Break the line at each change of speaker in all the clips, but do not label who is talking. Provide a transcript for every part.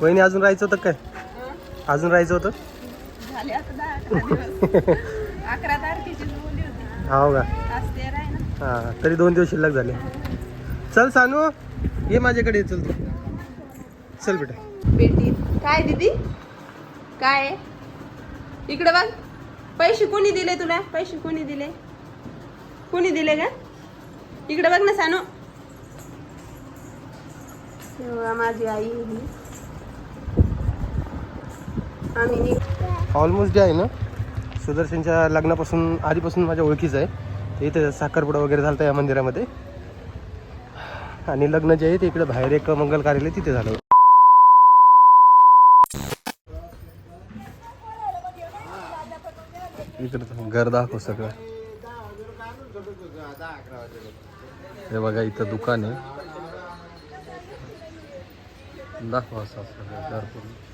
वहिनी अजून राहायचं होतं काय? अजून राहायचं होतं? हो का? हा तरी दोन दिवस शिल्लक झाले. चल सानू ये माझ्याकडे चल तू. चल बेटा.
बेटी काय दीदी? काय? इकडे बघ. पैसे कोणी दिले तुला? पैसे कोणी दिले? कोणी दिले का इकडे बघ ना सानू. माझी आई. आम्ही
ऑलमोस्ट जे आहे ना सुदर्शनच्या लग्नापासून आधीपासून माझ्या ओळखीचं आहे. इथे साखरपुडा वगैरे झाला या मंदिरामध्ये. आणि लग्न जे आहे ते इकडे बाहेर एक मंगल कार्यालय तिथे झालं. इकडे घर दाखव सगळं. हे बघा इथं दुकान आहे. दाखवा असं सगळं घर पूर्ण.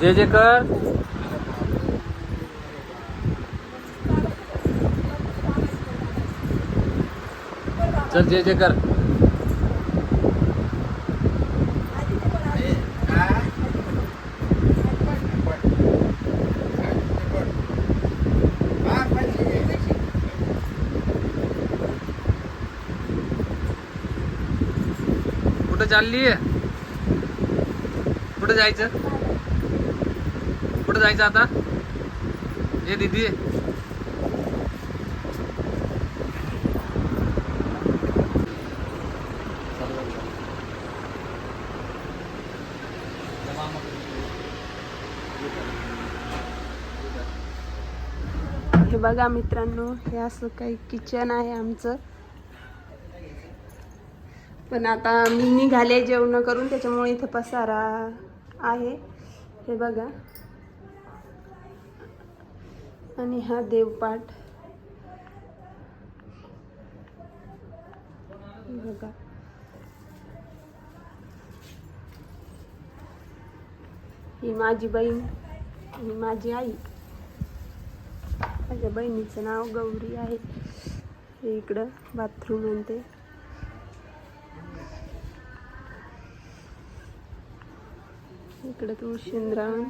जे जे कर चल जे जे कर कुठं चालली कुठं जायचं? कुठं जायचं आता. हे दीदी.
हे बघा मित्रांनो हे असं काही किचन आहे आमचं. पण आता मी निघाले जेवण करून त्याच्यामुळे इथं पसारा आहे. हे बघा. आणि हा देवपाठ. बघा. ही माझी बहीण आणि माझी आई. माझ्या बहिणीचं नाव गौरी आहे. इकडं बाथरूम म्हणते. इकडं तुळशींद्रावण.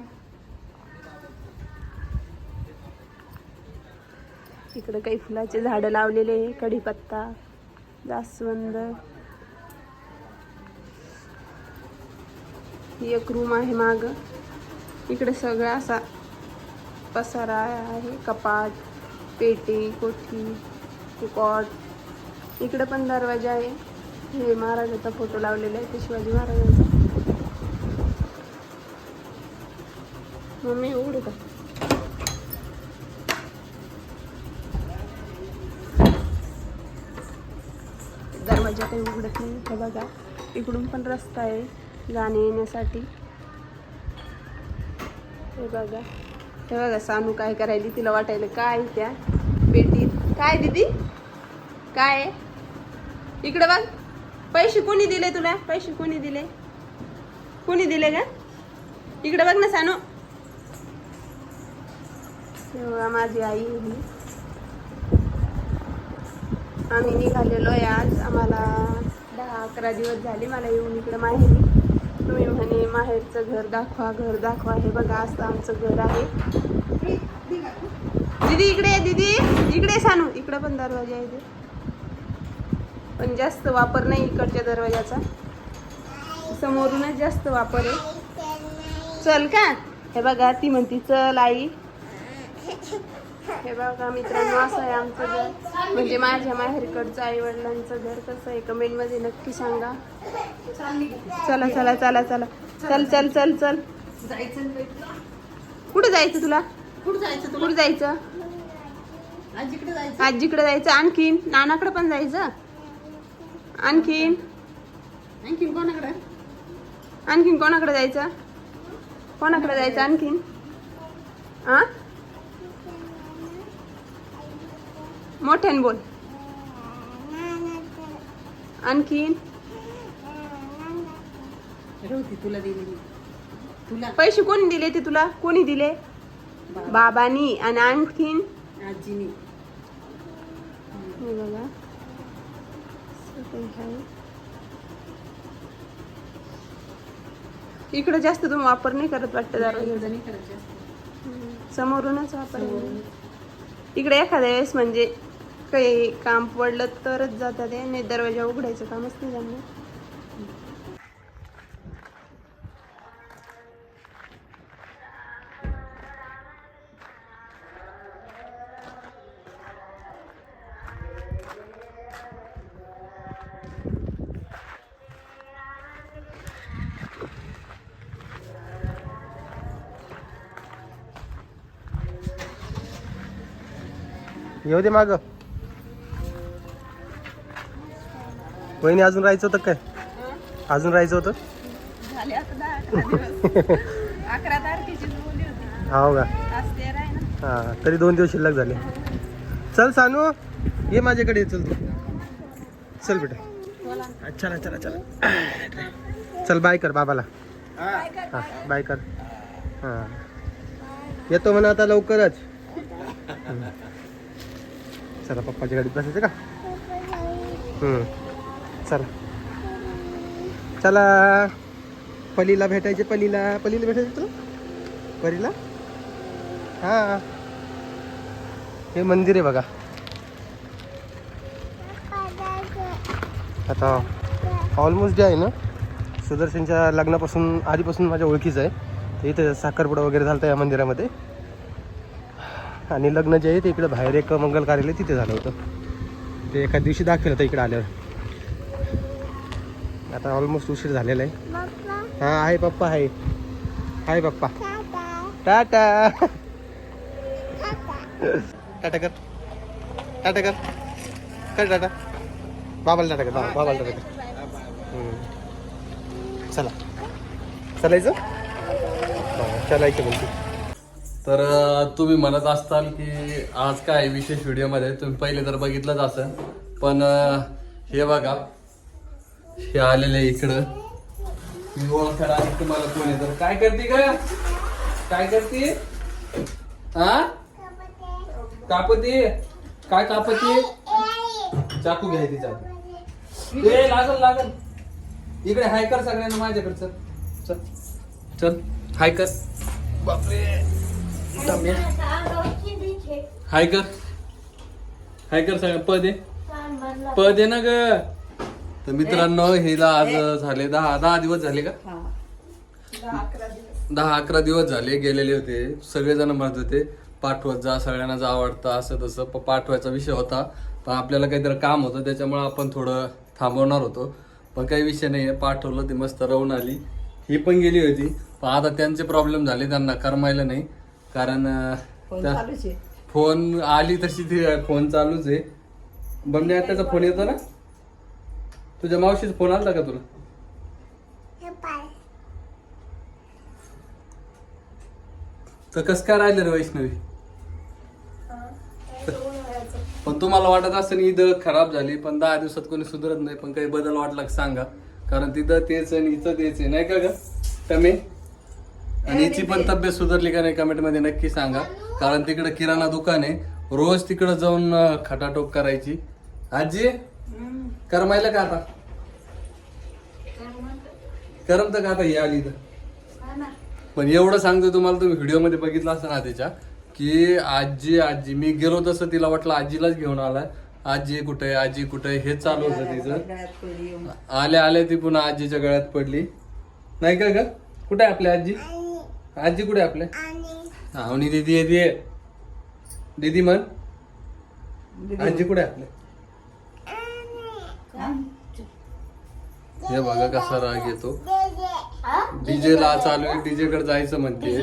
इकडं काही फुलाचे झाडं लावलेले आहे कढीपत्ता जास्वंद. ही एक रूम आहे माग. इकडे सगळा असा पसारा आहे कपाट पेटी कोठी कॉट इकडे पण दरवाजा आहे. हे महाराजाचा फोटो लावलेला आहे ते शिवाजी महाराजांचा. मम्मी उघड का दरवाजा काही उघडत नाही. हे बघा इकडून पण रस्ता आहे जाण्या येण्यासाठी. हे बघा. हे बघा सानू काय करायली तिला वाटायला काय त्या पेटीत काय दीदी? काय आहे? बघ. पैसे कोणी दिले तुला? पैसे कोणी दिले? कोणी दिले का इकडं बघ ना सानू. माझी आई आहे. आम्ही निघालेलो आहे आज. आम्हाला दहा अकरा दिवस झाले मला येऊन इकडे माहेरी. तुम्ही म्हणे माहेरचं घर दाखवा घर दाखवा. हे बघा असं आमचं घर आहे. दीदी इकडे ये, दीदी. इकडे सांगू इकडं इकडे पण दरवाजा आहे ते पण जास्त वापर नाही इकडच्या दरवाजाचा. समोरूनच जास्त वापर आहे. चल का? हे बघा ती म्हणती चल आई. हे बघा मित्रांनो असं आहे आमचं घर. म्हणजे माझ्या माहेरकडचं आई वडिलांचं घर कसं आहे? कमेंटमध्ये नक्की सांगा. चला चला चला चला. चल चल चल चल. कुठे जायचं तुला?
कुठं जायचं
कुठे जायचं?
आजीकडे जायचं.
आणखीन नानाकडे पण जायचं? आणखीन?
आणखीन कोणाकडे?
आणखीन कोणाकडे जायचं? कोणाकडे जायचं? आणखीन? आ? मोठ्याने बोल. आणखीन?
तुला दिली मी. तुला.
पैसे कोणी दिले ते तुला? कोणी दिले? बाबानी आणि आणखीन?
आजीने.
हे बघा. सगळं आहे. इकडे जास्त तुम्ही वापर नाही करत वाटतं दरवाजा
नाही करायची असते.
समोरूनच वापर इकडे एखाद्या वेळेस म्हणजे काही काम पडलं तरच जातात ते नाही दरवाजा उघडायचं कामच नाही त्यांना
येऊ दे माग. वहिनी अजून राहायचं होतं काय? अजून राहायचं होतं? हो का? हा तरी दोन दिवस शिल्लक झाले. चल सानू ये माझ्याकडे ये, चल तू. चल बेटा. चला चला चला. चल बाय कर बाबाला. हा. बाय कर. हा. येतो म्हणा आता लवकरच. चला पप्पाच्या गाडीत बसायचं का? हम्म. चला. चला. पलीला भेटायचे पलीला. पलीला भेटायचे तुला? परीला? हा. हे मंदिर आहे बघा. आता ऑलमोस्ट जे आहे ना? सुदर्शनच्या लग्नापासून आधीपासून माझ्या ओळखीचं आहे. तर इथे साखरपुडा वगैरे झाला या मंदिरामध्ये. आणि लग्न जे आहे ते इकडे बाहेर एक मंगल कार्यालय तिथे झालं होतं. ते एका दिवशी दाखवलं होतं इकडे आल्यावर. आता ऑलमोस्ट उशीर झालेला आहे. हा आहे पप्पा आहे. हाय पप्पा. टाटा. टाटा. कर. टाटा कर. कर टाटा. बाबाला टाटा कर. बाबा- बाबाला टाटा कर. चला. चालायचं? हा, चालायचं बोलते
तर अ, तुम्ही म्हणत असताल की आज काय विशेष व्हिडिओमध्ये तुम्ही पहिले तर बघितलंच असेल. पण हे बघा हे आलेले इकडं. मी ओळखायला आली तुम्हाला कोण तर काय करते ग? काय करते? हा कापते? काय कापते? चाकू घ्यायची चाकू. ए लागल लागल. इकडे हाय कर सगळ्यांना माझ्याकडे चल. चल. चल. हाय कर. बापरे. हाय कर. हाय कर सगळं पद आहे. पद आहे ना ग? तर मित्रांनो हिला आज झाले दहा. दहा दिवस झाले का? दहा अकरा दिवस. झाले गेलेले होते. सगळेजण म्हणत होते पाठवत जा सगळ्यांनाच आवडतं असं तसं. पाठवायचा विषय होता. पण आपल्याला काहीतरी काम होतं त्याच्यामुळे आपण थोडं थांबवणार होतो. पण काही विषय नाही पाठवलं ती मस्त राहून आली. ही पण गेली होती. पण आता त्यांचे प्रॉब्लेम झाले त्यांना करमायला नाही. कारण फोन आली तशी ती फोन चालूच आहे. बमण्या त्याचा फोन येतो ना? तुझ्या मावशीचा फोन आलता का तुला? तर कस काय राहिलं रे वैष्णवी? पण तुम्हाला वाटत असेल ईद खराब झाली पण दहा दिवसात कोणी सुधरत नाही पण काही बदल वाटला का सांगा. कारण तिथं तेच आणि इथं तेच आहे नाही का ग? तमे आणि हिची पण तब्येत सुधारली का नाही कमेंटमध्ये नक्की सांगा. कारण तिकडे किराणा दुकान आहे रोज तिकडे जाऊन खटाटोप करायची. आजी? करमायला का आता? करमत. का आता? ही आली तर. पण एवढं सांगतो तुम्हाला तुम्ही व्हिडिओमध्ये बघितलं असं ना तिच्या की आजी आजी मी गेलो तसं तिला वाटलं आजीलाच घेऊन आलाय. आजी कुठे आजी कुठे हे चालू होतं तिचं. आल्या आल्या ती पुन्हा आजीच्या गळ्यात पडली. नाही का ग? कुठे आहे आपली आजी? आजी कुठे आहे आपल्या आवनी दिदी येते. दीदी म्हण. आजी कुठे आहे आपले? हे बघा कसा राग येतो. डीजे ला चालू आहे डीजे कडे जायचं म्हणते.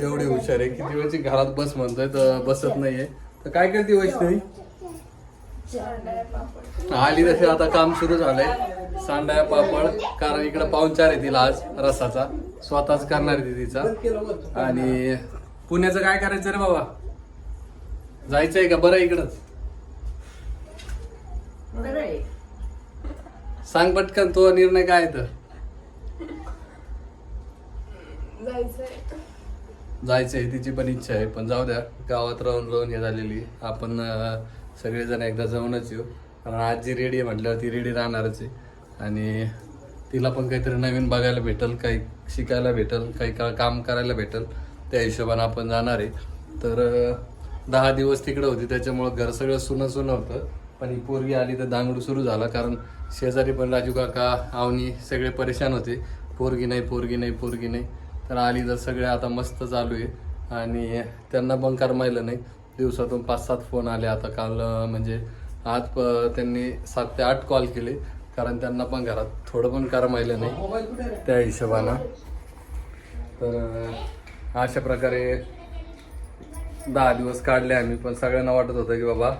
एवढी हुशार आहे. किती वेळची घरात बस म्हणतोय तर बसत नाहीये. तर काय करते वैष्णवी? आली तसे आता काम सुरू झालंय. सांडाया पापड कारण इकडे पाहुणचार आहे तिला आज रसाचा. स्वतःच करणार आहे ती तिचा. आणि पुण्याचं काय करायचं रे बाबा? जायचंय का? बरं इकडंच. सांग पटकन तो निर्णय काय तर? जायचंय. तिची पण इच्छा आहे पण जाऊ द्या गावात राहून राहून हे झालेली. आपण सगळेजण एकदा जाऊनच येऊ. कारण आज जी रेडी आहे म्हटल्यावर ती रेडी राहणारच आहे. आणि तिला पण काहीतरी नवीन बघायला भेटल काही शिकायला भेटल काही का काम करायला भेटल त्या हिशोबाने आपण जाणार आहे. तर दहा दिवस तिकडे होती त्याच्यामुळं घर सगळं सुनं सुनं होतं. पण ही पोरगी आली तर दांगडू सुरू झाला कारण शेजारी पण राजू काका आवनी सगळे परेशान होते. पोरगी नाही पोरगी नाही पोरगी नाही. तर आली तर सगळे आता मस्त चालू आहे. आणि त्यांना पण करमायलं नाही. दिवसातून पाच सात फोन आले आता काल म्हणजे आज प- त्यांनी सात ते आठ कॉल केले. कारण त्यांना पण घरात थोडं पण करमायलं नाही. त्या हिशोबानं. तर अशा प्रकारे दहा दिवस काढले आम्ही पण सगळ्यांना वाटत होतं की बाबा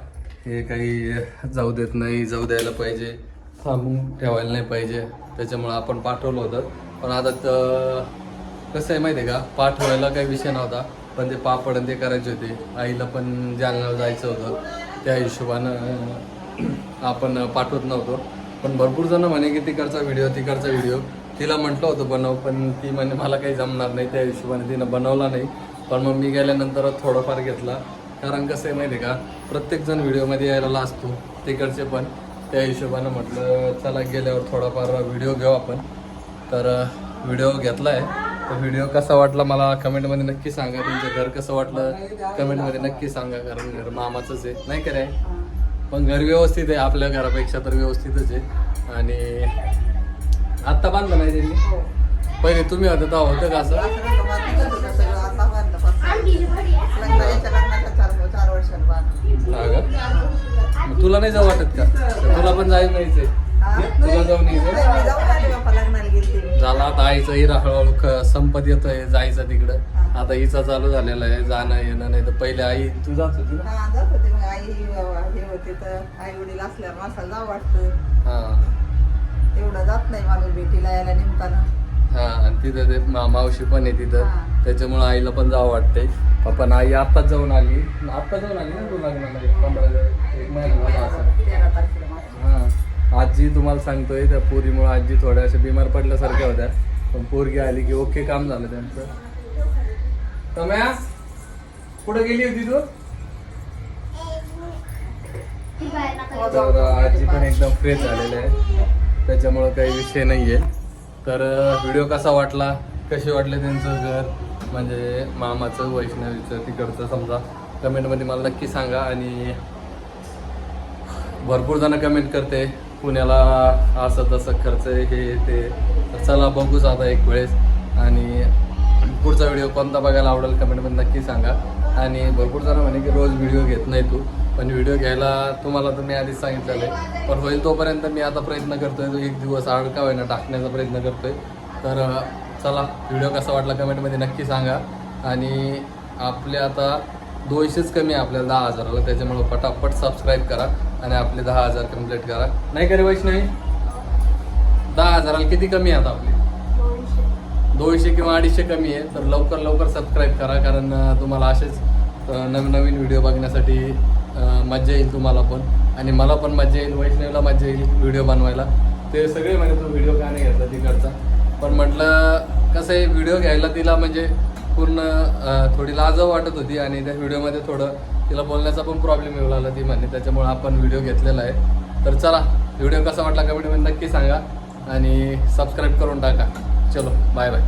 हे काही जाऊ देत नाही जाऊ द्यायला पाहिजे थांबून ठेवायला नाही पाहिजे त्याच्यामुळं आपण पाठवलं होतं. पण आता तर कसं आहे माहिती आहे का? पाठवायला काही विषय नव्हता पण ते पापड आणि ते करायचे होते. आईला पण जालना जायचं होतं. त्या हिशोबानं आपण पाठवत नव्हतो. पण भरपूर जण म्हणे की तिकडचा व्हिडिओ तिकडचा व्हिडिओ तिला म्हटलं होतं बनव पण ती म्हणे मला काही जमणार नाही. त्या हिशोबाने तिनं बनवला नाही. पण मग मी गेल्यानंतर थोडंफार घेतला. कारण कसं आहे माहिती आहे का? प्रत्येकजण व्हिडिओमध्ये यायला लाजतो तिकडचे पण. त्या हिशोबानं म्हटलं चला गेल्यावर थोडाफार व्हिडिओ घेऊ आपण. तर व्हिडिओ घेतला आहे तर व्हिडिओ कसा वाटला मला कमेंटमध्ये नक्की सांगा. तुमचं घर कसं वाटलं कमेंटमध्ये नक्की सांगा कारण घर मामाचंच आहे. नाही का पण घर व्यवस्थित आहे आपल्या घरापेक्षा तर व्यवस्थितच आहे. आणि आत्ता बांधलं नाही त्यांनी? पहिले तुम्ही होतं तेव्हा होतं का असं? मग तुला नाही जाऊ वाटत का? तुला पण जायचं नाहीचे तुला जाऊन यायचंय झाला आता आईचं हिरा हळूहळू संपत येतोय जायचं तिकडं. आता हिचा चालू झालेला आहे जाणं येणं नाही तर पहिले आई तू जात होती ना?
आई वडील असल्यावर माणसाला जावं वाटतं.
हा.
एवढं जात नाही माणूस भेटीला यायला निमताना
हा आणि तिथं ते मावशी पण आहे तिथं. त्याच्यामुळे आईला पण जावं वाटतंय. पण आई आत्ताच जाऊन आली. आत्ता जाऊन आली ना तू लग्नाला एक पंधरा एक महिना झाला असं. हा. आजी तुम्हाला सांगतोय त्या पोरीमुळे आजी थोड्या अशा बिमार पडल्यासारख्या होत्या. पण पोरगी आली की ओके काम झालं त्यांचं. तम्या कुठे गेली होती तू? तर आजी पण एकदम फ्रेश झालेले आहे. त्याच्यामुळं काही विषय नाहीये. तर व्हिडिओ कसा वाटला? कसे वाटले त्यांचं घर? म्हणजे मामाचं वैष्णवीचं तिकडचं समजा. कमेंटमध्ये मला नक्की सांगा आणि भरपूर जण कमेंट करते पुण्याला असं तसं खर्च हे ते चला बघूच आता एक वेळेस. आणि पुढचा व्हिडिओ कोणता बघायला आवडेल कमेंटमध्ये नक्की सांगा. आणि भरपूर जण म्हणे की रोज व्हिडिओ घेत नाही तू. पण व्हिडिओ घ्यायला तुम्हाला तर मी आधीच सांगितलेलं आहे. पण होईल तोपर्यंत मी आता प्रयत्न करतोय तो एक दिवस आड का होईना टाकण्याचा प्रयत्न करतोय. तर चला व्हिडिओ कसा वाटला कमेंटमध्ये नक्की सांगा. आणि आपले आता दोनशेच कमी आहे आपल्याला दहा हजाराला. त्याच्यामुळं पटापट सबस्क्राईब करा आणि आपले दहा हजार कंप्लीट करा. नाही का रे वैष्णवी? दहा हजाराला किती कमी आहे आता आपले? दोनशे किंवा अडीचशे कमी आहे. तर लवकर लवकर सबस्क्राईब करा कारण तुम्हाला असेच नवीन नवीन व्हिडिओ बघण्यासाठी मज्जा येईल तुम्हाला पण. आणि मला पण मज्जा येईल वैष्णवीला मज्जा येईल व्हिडिओ बनवायला. ते सगळे म्हणजे तो व्हिडिओ का नाही घेतला तिकडचा? पण म्हटलं कसं आहे व्हिडिओ घ्यायला तिला म्हणजे पूर्ण थोडी लाज वाटत होती आणि त्या व्हिडिओमध्ये थोडं तिला बोलण्याचा पण प्रॉब्लेम येऊ लागला ती म्हणे. त्याच्यामुळे आपण व्हिडिओ घेतलेला आहे. तर चला व्हिडिओ कसा वाटला कमेंटमध्ये नक्की सांगा आणि सबस्क्राईब करून टाका. चलो बाय बाय